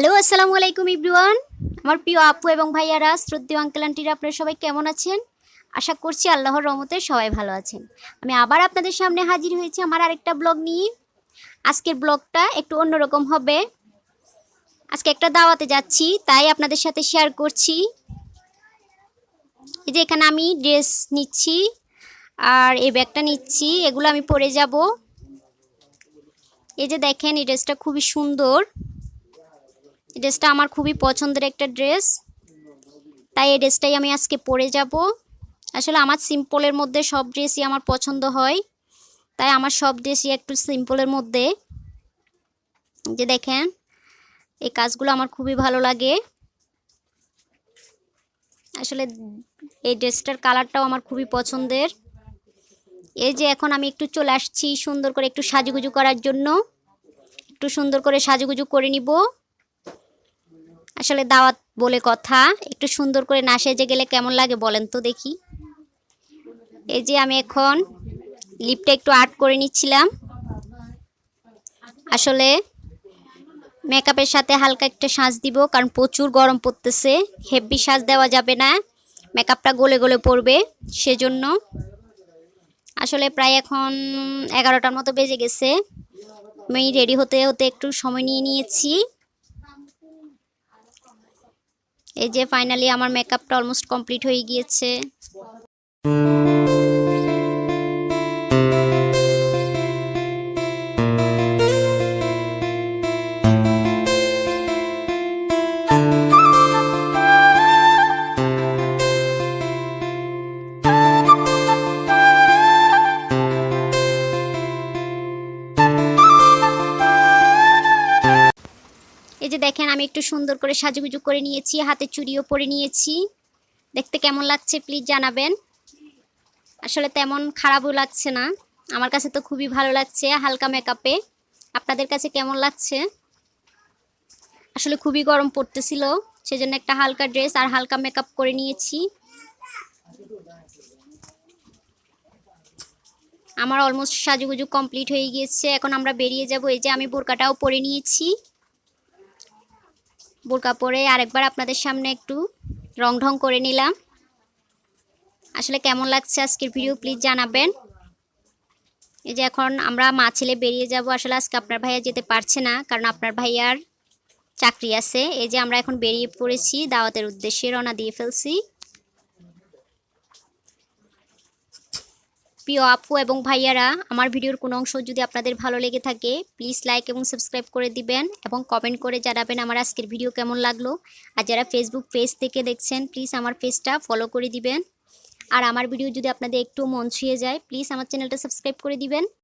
Hello আসসালামু আলাইকুম ইব্রুয়ান আমার প্রিয় আপু এবং ভাইয়ারা, শ্রদ্ধেয় আঙ্কেল আন্টিরা আপনারা সবাই কেমন আছেন? আশা করছি আল্লাহর রহমতে সবাই ভালো আছেন। আমি আবার আপনাদের সামনে হাজির হয়েছি আমার আরেকটা ব্লগ নিয়ে। আজকের ব্লগটা একটু অন্যরকম হবে। আজকে একটা দাওয়াতে যাচ্ছি, তাই আপনাদের সাথে শেয়ার করছি। এই যে এখানে আমি ড্রেস নিচ্ছি, আর এই ব্যাগটা নিচ্ছি, এগুলো আমি পরে যাব। এই যে দেখেন, এই ড্রেসটা খুবই সুন্দর। এই ড্রেসটা আমার খুবই পছন্দের একটা ড্রেস। তাই এই ড্রেসটাই আমি আজকে পরে যাব। আসলে আমার সিম্পলের মধ্যে সব ড্রেসই আমার পছন্দ হয়। তাই আমার সব ড্রেসই একটু সিম্পলের মধ্যে। যে দেখেন, এই কাজগুলো আমার খুবই ভালো লাগে। আসলে এই ড্রেসটার কালারটাও আমার খুবই পছন্দের। এই যে এখন আমি একটু চলে আসছি সুন্দর করে একটু সাজুগুজু করার জন্য। একটু সুন্দর করে সাজুগুজু করে নিব। আসলে দাওয়াত বলে কথা, একটু সুন্দর করে না সেজে গেলে কেমন লাগে বলেন তো দেখি। এই যে আমি এখন লিপটা একটু আর্ট করে নিচ্ছিলাম। আসলে মেকআপের সাথে হালকা একটা সাজ দিব, কারণ প্রচুর গরম পড়তেছে, হেভি সাজ দেওয়া যাবে না। মেকআপটা গলে গলে পড়বে, সেজন্য। আসলে প্রায় এখন এগারোটার মতো বেজে গেছে। আমি রেডি হতে হতে একটু সময় নিয়ে নিয়েছি। এই যে ফাইনালি আমার মেকআপটা অলমোস্ট কমপ্লিট হয়ে গিয়েছে। এই যে দেখেন, আমি একটু সুন্দর করে সাজুগুজু করে নিয়েছি, হাতে চুড়িও পরে নিয়েছি। দেখতে কেমন লাগছে প্লিজ জানাবেন। আসলে তেমন খারাপও লাগছে না। আমার কাছে তো খুবই ভালো লাগছে হালকা মেকআপে আপনাদের কাছে কেমন লাগছে? আসলে খুবই গরম পড়তেছিল, সেজন্য একটা হালকা ড্রেস আর হালকা মেকআপ করে নিয়েছি। আমার অলমোস্ট সাজুগুজু কমপ্লিট হয়ে গিয়েছে, এখন আমরা বেরিয়ে যাব। এই যে আমি বোরকাটাও পরে নিয়েছি। বোরকা পরে আরেকবার আপনাদের সামনে একটু রং ঢং করে নিলাম। আসলে কেমন লাগছে আজকের ভিডিও প্লিজ জানাবেন। এই যে এখন আমরা মা ছেলে বেরিয়ে যাব, আসলে আজকে আপনার ভাইয়া যেতে পারছে না, কারণ আপনার ভাইয়ার চাকরি আছে। এই যে আমরা এখন বেরিয়ে পড়েছি, দাওয়াতের উদ্দেশ্যে রওনা দিয়ে ফেলছি। প্রিয় আপু এবং ভাইয়ারা, আমার ভিডিওর কোনো অংশ যদি আপনাদের ভালো লেগে থাকে প্লিজ লাইক এবং সাবস্ক্রাইব করে দিবেন এবং কমেন্ট করে জানাবেন আমার আজকের ভিডিও কেমন লাগল। আর যারা ফেসবুক পেজ থেকে দেখছেন প্লিজ আমার পেজটা ফলো করে দিবেন। আর আমার ভিডিও যদি আপনাদের একটু মন ছুঁয়ে যায় প্লিজ আমার চ্যানেলটা সাবস্ক্রাইব করে দিবেন।